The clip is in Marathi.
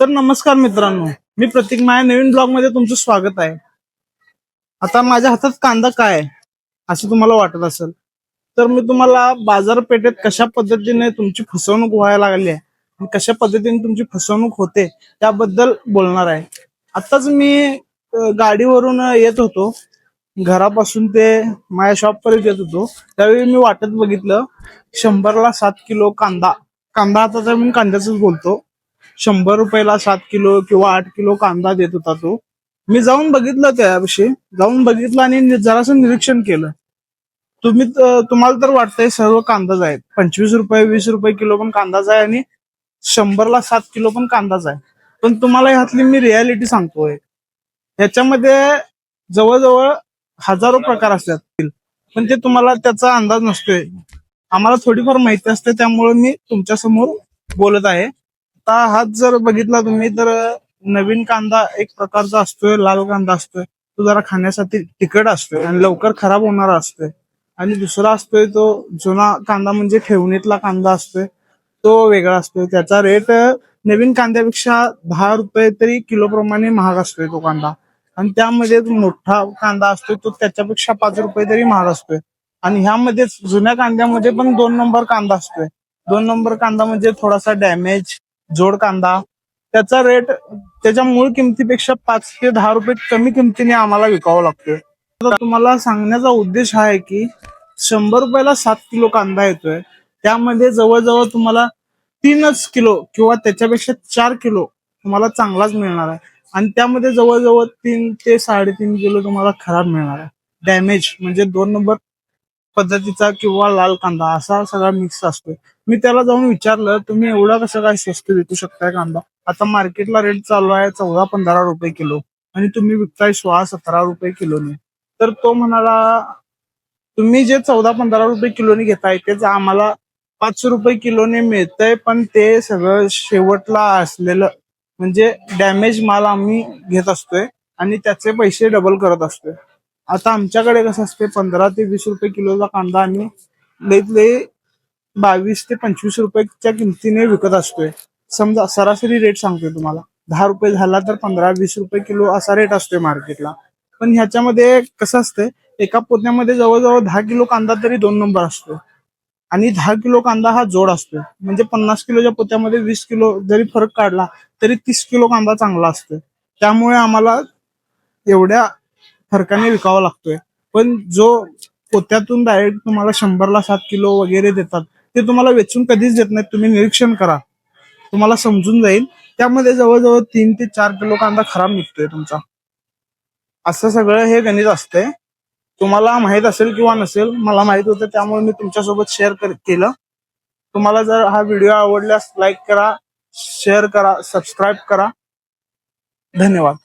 तर नमस्कार मित्रांनो मी प्रतीक माझ्या नवीन ब्लॉगमध्ये तुमचं स्वागत आहे. आता माझ्या हातात कांदा काय असं तुम्हाला वाटत असेल. तर मी तुम्हाला बाजारपेठेत कशा पद्धतीने तुमची फसवणूक व्हायला लागली आहे आणि कशा पद्धतीने तुमची फसवणूक होते त्याबद्दल बोलणार आहे. आताच मी गाडीवरून येत होतो. घरापासून ते माझ्या शॉपपर्यंत येत होतो. त्यावेळी मी वाटत बघितलं शंभरला सात किलो कांदा. कांदा आता तर मी कांद्याच बोलतो. शंभर रुपयाला सात किलो किंवा आठ किलो कांदा देत होता तो. मी जाऊन बघितलं त्याविषयी. जाऊन बघितलं आणि जरास जरासं निरीक्षण केलं. तुम्ही तुम्हाला तर वाटतंय सर्व कांदाच आहे पंचवीस रुपये वीस रुपये किलो पण कांदाच आहे आणि शंभरला सात किलो पण कांदाच आहे. पण तुम्हाला ह्यातली मी रियालिटी सांगतोय. ह्याच्यामध्ये जवळजवळ हजारो प्रकार असतात. पण ते तुम्हाला त्याचा अंदाज नसतोय. आम्हाला थोडीफार माहिती असते त्यामुळे मी तुमच्यासमोर बोलत आहे. आता हात जर बघितला तुम्ही तर नवीन कांदा एक प्रकारचा असतोय लाल कांदा असतोय. तो जरा खाण्यासाठी तिखट असतोय आणि लवकर खराब होणारा असतोय. आणि दुसरा असतोय तो जुना कांदा म्हणजे ठेवणीतला कांदा असतोय. तो वेगळा असतोय. त्याचा रेट नवीन कांद्यापेक्षा दहा रुपये तरी किलो प्रमाणे महाग असतोय तो कांदा. आणि त्यामध्ये मोठा कांदा असतोय तो त्याच्यापेक्षा पाच रुपये तरी महाग असतोय. आणि ह्यामध्ये जुन्या कांद्यामध्ये पण दोन नंबर कांदा असतोय. दोन नंबर कांदा म्हणजे थोडासा डॅमेज जोड कांदा. त्याचा रेट त्याच्या मूळ किमतीपेक्षा पाच ते दहा रुपये कमी किमतीने आम्हाला विकावं लागतोय. तुम्हाला सांगण्याचा उद्देश हा आहे की शंभर रुपयाला सात किलो कांदा येतोय. त्यामध्ये जवळजवळ तुम्हाला तीनच किलो किंवा त्याच्यापेक्षा चार किलो तुम्हाला चांगलाच मिळणार आहे. आणि त्यामध्ये जवळजवळ तीन ते साडेतीन किलो तुम्हाला खराब मिळणार आहे. डॅमेज म्हणजे दोन नंबर पद्धतीचा किंवा लाल कांदा असा सगळा मिक्स असतोय. मी त्याला जाऊन विचारलं तुम्ही एवढा कसं काय स्वस्त विकू शकताय कांदा? आता मार्केटला रेट चालू आहे चौदा पंधरा रुपये किलो आणि तुम्ही विकताय सोळा सतरा रुपये किलोने. तर तो म्हणाला तुम्ही जे चौदा पंधरा रुपये किलोने घेताय तेच आम्हाला पाच रुपये किलोने मिळतंय पण ते सगळं शेवटला असलेलं म्हणजे डॅमेज माल आम्ही घेत असतोय आणि त्याचे पैसे डबल करत असतोय. आता आमच्याकडे कसं असते पंधरा ते वीस रुपये किलोचा कांदा आम्ही लईत लई बावीस ते पंचवीस रुपयाच्या किमतीने विकत असतोय. समजा सरासरी रेट सांगतोय तुम्हाला. दहा रुपये झाला तर पंधरा वीस रुपये किलो असा रेट असतोय मार्केटला पण ह्याच्यामध्ये कसं असतंय एका पोत्यामध्ये जवळजवळ दहा किलो कांदा तरी दोन नंबर असतो आणि दहा किलो कांदा हा जोड असतो म्हणजे पन्नास किलोच्या पोत्यामध्ये वीस किलो जरी फरक काढला तरी तीस किलो कांदा चांगला असतो त्यामुळे आम्हाला एवढ्या फरकाने विकावा लागतोय. पण जो पोत्यातून डायरेक्ट तुम्हाला शंभरला सात किलो वगैरे देतात ते तुम्हाला वेचून कधीच देत नाहीत. तुम्ही निरीक्षण करा. तुम्हाला समजून जाईल. त्यामध्ये जवळजवळ तीन ते चार किलो कांदा खराब निघतोय तुमचा. असं सगळं हे गणित असतंय. तुम्हाला माहीत असेल किंवा नसेल मला माहीत होतं त्यामुळे मी तुमच्यासोबत शेअर केलं. तुम्हाला जर हा व्हिडिओ आवडल्यास लाईक करा शेअर करा सबस्क्राईब करा. धन्यवाद.